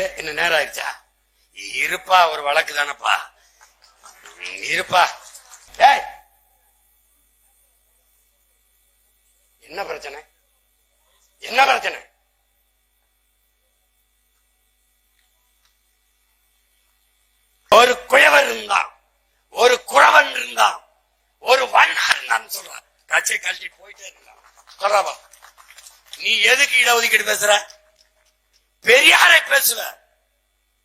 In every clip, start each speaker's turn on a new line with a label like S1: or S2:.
S1: யாரு என்ன நேரம் ஆயிடுச்சா? இருப்பா ஒரு வழக்கு தானப்பா. இருப்பா. ஏய்! என்ன பிரச்சனை? என்ன பிரச்சனை? ஒரு குயவர் இருந்தான். ஒரு குழவன் இருந்தான். ஒரு வண்ணா இருந்தான்னு சொல்றான். கட்சியை கழட்டி போயிட்டே இருந்தான். சொல்றாப்பா நீ எதுக்கு இடஒதுக்கீடு பேசுற? பெரியாரை பேசுவ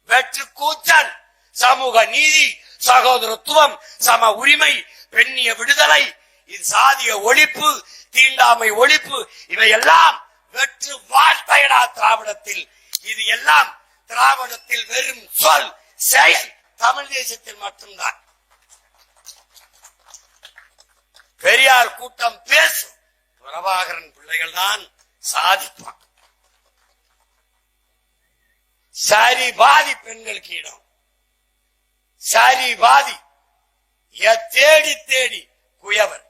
S1: வெற்று கூச்சல் சமூக நீதி சகோதரத்துவம் சம உரிமை பெண்ணிய விடுதலை இது சாதிய ஒழிப்பு தீண்டாமை ஒழிப்பு இவையெல்லாம் வெற்று வார்த்தையடா திராவிடத்தில். இது எல்லாம் திராவிடத்தில் வெறும் சொல் செயல். தமிழ் தேசத்தில் மட்டும்தான். பெரியார் கூட்டம் பேசும். பிரபாகரன் பிள்ளைகள் தான் சாதிப்பான். சரி பாதி பெண்களுக்கு இடம். சரி பாதி தேடி தேடி குயவர்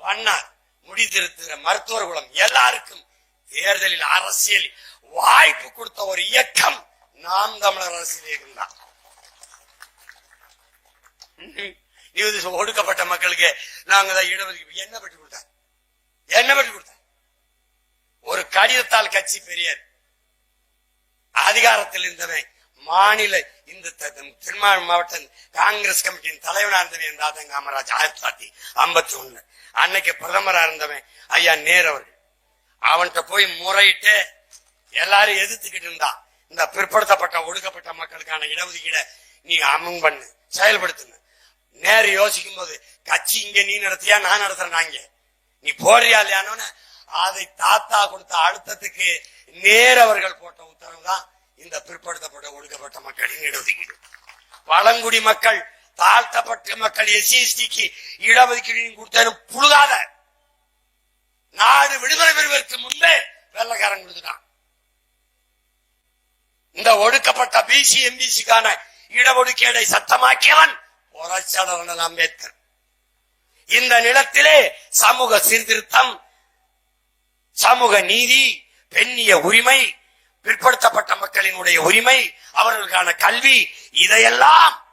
S1: வண்ணார் முடித்திருக்கிற மருத்துவர் குலம் எல்லாருக்கும் தேர்தலில் அரசியல் வாய்ப்பு கொடுத்த ஒரு இயக்கம் நாம் தமிழர் அரசியல் இயக்கம் தான் ஒடுக்கப்பட்ட மக்களுக்கு நாங்க தான் இடஒதுக்கீடு என்ன பற்றி கொடுத்தார்? என்ன பற்றி கொடுத்தார்? ஒரு கடிதத்தால் கட்சி பெரியார் அதிகாரத்தில் இருந்தவன் மாநில இந்த திருமாவளி மாவட்டம் மாவட்ட காங்கிரஸ் கமிட்டியின் தலைவனா இருந்தவன் என் தாத்தன் காமராஜ் ஆயிரத்தி தொள்ளாயிரத்தி ஐம்பத்தி ஒண்ணு அன்னைக்கு பிரதமரா இருந்தவன் ஐயா நேர் அவர்கள். அவன்கிட்ட போய் முறையிட்டு எல்லாரும் எதிர்த்துக்கிட்டு இருந்தான் இந்த பிற்படுத்தப்பட்ட ஒடுக்கப்பட்ட மக்களுக்கான இடஒதுக்கீடை நீ அமன் பண்ணு செயல்படுத்துன நேரு யோசிக்கும் போது கட்சி இங்க நீ நடத்தியா நான் நடத்துறேன் நாங்க நீ போடுறியா இல்லையானோன்னு அதை தாத்தா கொடுத்த அழுத்தத்துக்கு நேர் அவர்கள் போட்ட உத்தரவு தான் இந்த பிற்படுத்தப்பட்ட ஒடுக்கப்பட்ட மக்களின் இடஒதுக்கீடு. பழங்குடி மக்கள் தாழ்த்தப்பட்ட மக்கள் எஸ்சி எஸ்டிக்கு இடஒதுக்கீடு கொடுத்தாலும் புழுகாத. நாடு விடுதலை பெறுவதற்கு முன்பே வெள்ளக்காரன் கொடுத்துட்டான். இந்த ஒடுக்கப்பட்ட பிசி எம்பிசிக்கான இடஒதுக்கீடை சட்டமாக்கியவன் புரட்சியாளர் அம்பேத்கர். இந்த நிலத்திலே சமூக சீர்திருத்தம் சமூக நீதி பெண்ணிய உரிமை பிற்படுத்தப்பட்ட மக்களினுடைய உரிமை அவர்களுக்கான கல்வி இதையெல்லாம்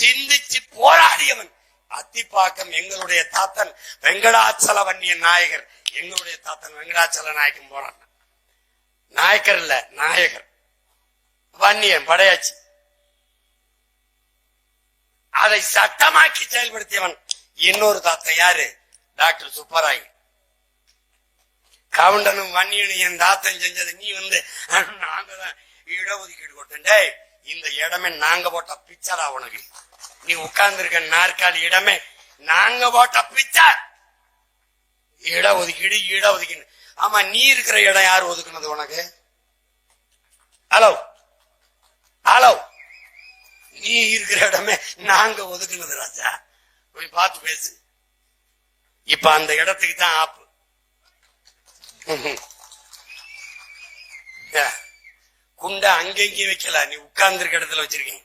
S1: சிந்திச்சு போராடியவன் அத்திப்பாக்கம் எங்களுடைய தாத்தன் வெங்கடாச்சல வன்னிய நாயகர். எங்களுடைய தாத்தன் வெங்கடாச்சல நாயக்கன் போறான். நாயக்கர் இல்ல நாயகர். வன்னியன் படையாச்சி. அதை சட்டமாக்கி செயல்படுத்தியவன் இன்னொரு தாத்தன் யாரு? டாக்டர் சுப்பராயன். கவுண்டனும் வன்னியனும் என் தாத்தன் செஞ்சது. நீ வந்து நாங்க தான் இடஒதுக்கீடு கொடுத்தேன் டேய் இந்த இடமே நாங்க போட்ட பிச்சரா உனக்கு. நீ உட்கார்ந்து இருக்க நாற்காலி இடமே நாங்க போட்ட பிச்சை. இடஒதுக்கீடு இடஒதுக்கீடு. ஆமா நீ இருக்கிற இடம் யார் ஒதுக்குனது உனக்கு? ஹலோ ஹலோ நீ இருக்கிற இடமே நாங்க ஒதுக்குனது ராஜா. போய் பார்த்து பேசு. இப்ப அந்த இடத்துக்கு தான் ஆப்பு. குண்டை அங்கெங்கேயும் வைக்கல. நீ உட்கார்ந்துருக்க இடத்துல வச்சிருக்கீங்க.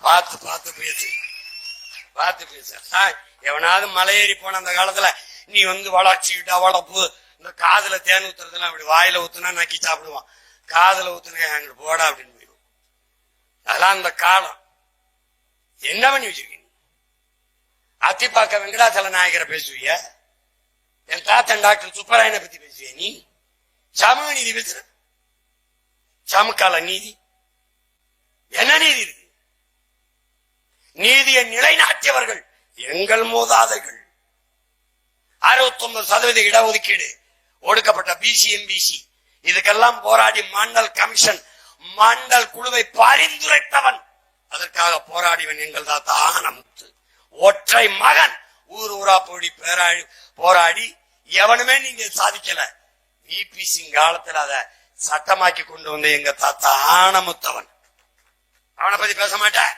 S1: பார்த்து பார்த்து பேசு. பார்த்து பேசு. ஆ, எவனாவது மலையேறி போன அந்த காலத்துல நீ வந்து வளர்ச்சிக்கிட்டா டவளப்பு இந்த காதுல தேன் ஊத்துறதுலாம் அப்படி வாயில ஊத்துனா நக்கி சாப்பிடுவான். காதுல ஊத்துனா அங்கிட்டு போடா அப்படின்னு போயிடும். அதெல்லாம் அந்த காலம். என்ன பண்ணி வச்சிருக்கீங்க? அத்திப்பாக்க வெங்கடாச்சல நாயகரை பேசுவிய? என் தாத்தன் டாக்டர் சுப்பராயனை பத்தி பேசுவேன் நீ? சமூக நீதி பேசுற. சமகால நீதி. என்ன நீதி இருக்கு? நீதியை நிலைநாட்டியவர்கள் எங்கள் மூதாதைகள். அறுபத்தி ஒன்பது சதவீத இடஒதுக்கீடு ஒடுக்கப்பட்ட பிசி எம்பிசி இதுக்கெல்லாம் போராடி மண்டல் கமிஷன் மண்டல் குழுவை பரிந்துரைத்தவன். அதற்காக போராடிவன் எங்கள் தாத்தா ஆனமுத்து. ஒற்றை மகன். ஊர் ஊரா போடி பேராடி போராடி எவனுமே நீங்க சாதிக்கல. விபி சிங் காலத்துல அத சட்டமாக்கி கொண்டு வந்த எங்க தாத்தா ஆனமுத்தவன். அவனை பத்தி பேச மாட்டேன்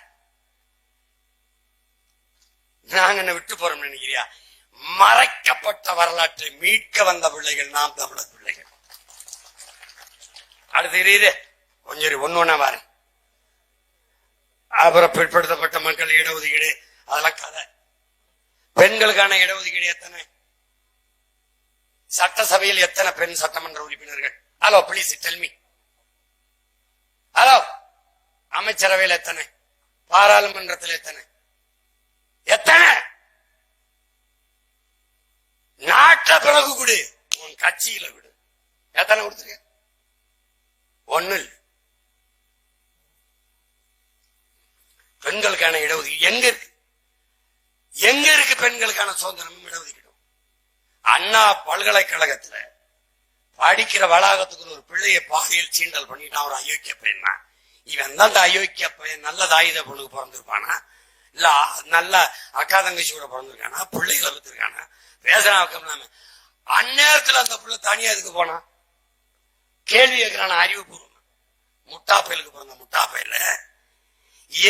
S1: நாங்க என்ன விட்டு போறோம் நினைக்கிறியா? மறைக்கப்பட்ட வரலாற்றை மீட்க வந்த பிள்ளைகள் நாம் தமிழர் பிள்ளைகள். அடுத்து இரு கொஞ்சம் இரு, ஒண்ணு ஒண்ணா வரேன் அப்புறம் பிற்படுத்தப்பட்ட மக்கள் இடஒதுக்கீடு அதெல்லாம் கதை. பெண்களுக்கான இடஒதுக்கீடு எத்தனை? சட்டசபையில் எத்தனை பெண் சட்டமன்ற உறுப்பினர்கள்? ஹலோ பிளீஸ் டெல்மி ஹலோ அமைச்சரவையில் எத்தனை? பாராளுமன்றத்தில் எத்தனை? எத்தனை? நாட்ட பிறகு கொடு. உன் கட்சியில விடு. எத்தனை கொடுத்துருக்க? ஒண்ணு பெண்களுக்கான இடஒதுக்கீடு. எங்க இருக்கு? எங்க இருக்கு பெண்களுக்கான சுதந்திரமும் இடஒதுக்கீடும்? அண்ணா பல்கலைக்கழகத்துல படிக்கிற வளாகத்துக்கு ஒரு பிள்ளையை பாலியல் சீண்டல் பண்ணிட்டான் ஒரு அயோக்கிய பையனா இவன் தான் அந்த அயோக்கிய பையன் நல்ல தாயுத பொண்ணுக்கு பிறந்திருப்பானா? இல்ல நல்ல அக்கா தங்கச்சி கூட பிறந்திருக்கானா? பிள்ளைகளை பத்திருக்கானா பேசுறான் இல்லாம அந்நேரத்துல அந்த பிள்ளை தனியா இதுக்கு போனா? கேள்வி கேட்கிறான அறிவுபூர்வம். முட்டாப்பயலுக்கு பிறந்த முட்டாப்பயல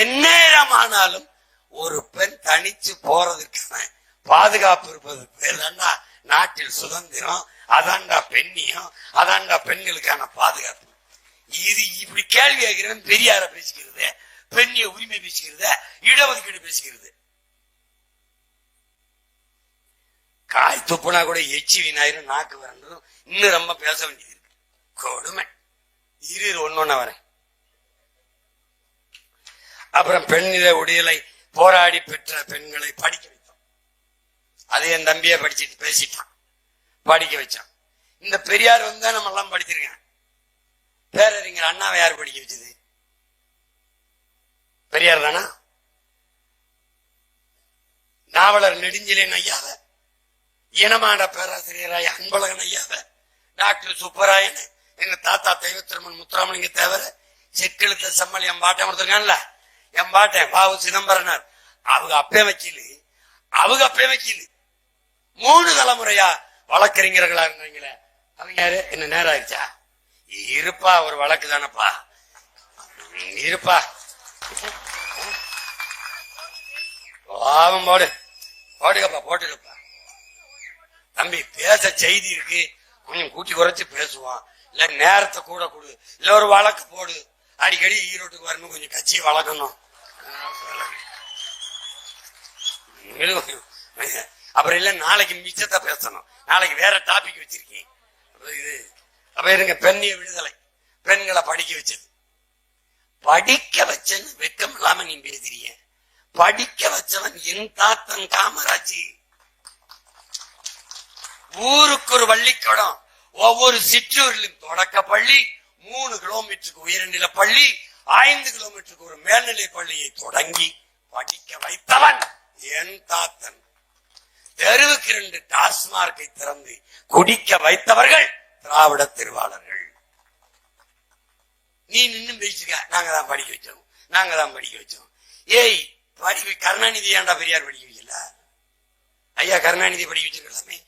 S1: எந்நேரமானாலும் ஒரு பெண் தனிச்சு போறதுக்கான பாதுகாப்பு இருப்பது பேர் நாட்டில் சுதந்திரம் அதான்டா பெண்ணியம் அதான்டா பெண்களுக்கான பாதுகாப்பு. இது இப்படி கேள்வி கேட்கிறவன் பெரியார பேசிக்கிறது பெண்ணிய உரிமை பேசிக்கிறது இடஒதுக்கீடு பேசிக்கிறது. காய் துப்புனா கூட எச்சி விநாயகரும் நாக்கு வரணும் இன்னும் ரொம்ப பேச வேண்டியது இருக்கு. கொடுமை. இரு ஒன்னொன்ன வரேன். அப்புறம் பெண்ணில உடையலை போராடி பெற்ற பெண்களை படிக்க வைத்தோம் அது என் தம்பியை படிச்சுட்டு பேசிட்டான். படிக்க வச்சான். இந்த பெரியார் வந்து நம்ம எல்லாம் படிச்சிருக்கேன் பேரறிஞர் அண்ணாவை யார் படிக்க வச்சது? பெரியார் தானா? நாவலர் நெடுஞ்சிலேன் ஐயாவ இனமான பேராசிரியராய் அன்பழகன் ஐயாவ டாக்டர் சுப்பராயன் எங்க தாத்தா தெய்வத்திருமன் முத்துராமலிங்க தேவர செக்கெழுத்த செம்மல் என் கொடுத்துருக்கான்ல என் பாட்டேன் பாவு சிதம்பரனார். அவங்க அப்பே வக்கீலு. அவங்க அப்பே வக்கீலு. மூணு தலைமுறையா வழக்கறிஞர்களா இருந்தீங்களே அவங்க யாரு? என்ன நேரம் ஆயிடுச்சா? இருப்பா ஒரு வழக்கு தானப்பா. இருப்பா. பாவம் போடு. போட்டுக்கப்பா போட்டுக்கப்பா. தம்பி பேச செய்தி இருக்கு. கொஞ்சம் கூட்டி குறைச்சு பேசுவான் இல்ல நேரத்தை கூட கொடு. இல்ல ஒரு வழக்கு போடு. அடிக்கடி ஈரோட்டுக்கு வரணும் கொஞ்சம் கட்சியை வளர்க்கணும். அப்புறம் இல்ல நாளைக்கு மிச்சத்தை பேசணும். நாளைக்கு வேற டாபிக் வச்சிருக்கேன். இது அப்ப இருங்க பெண்ணிய விடுதலை. பெண்களை படிக்க வச்சது. படிக்க வச்சேன்னு வெக்கம் இல்லாம நீ பேசுறீங்க. படிக்க வச்சவன் என் தாத்தன் காமராஜி. ஊருக்கு ஒரு பள்ளிக்கூடம் ஒவ்வொரு சிற்றூரிலும் தொடக்க பள்ளி மூணு கிலோமீட்டருக்கு உயர்நிலை பள்ளி ஐந்து கிலோமீட்டருக்கு ஒரு மேல்நிலை பள்ளியை தொடங்கி படிக்க வைத்தவன் என் தாத்தன். தெருவுக்கு இரண்டு டாஸ்மார்க்கை திறந்து குடிக்க வைத்தவர்கள் திராவிட திருவாளர்கள். நீ நின்னு பேசிக்க. நாங்க தான் படிக்க வச்சோம். நாங்க தான் படிக்க வச்சோம். ஏய் படிக்க கருணாநிதி ஏன்டா பெரியார் படிக்க வைக்கல? ஐயா கருணாநிதி படிக்க வச்சிருக்கலாமே.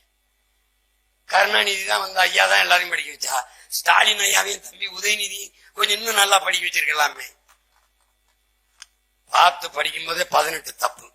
S1: கருணாநிதி தான் வந்து ஐயா தான் எல்லாரையும் படிக்க வச்சா. ஸ்டாலின் ஐயாவையும் தம்பி உதயநிதி கொஞ்சம் இன்னும் நல்லா படிக்க வச்சிருக்கலாமே. பார்த்து படிக்கும் போதே பதினெட்டு தப்பு.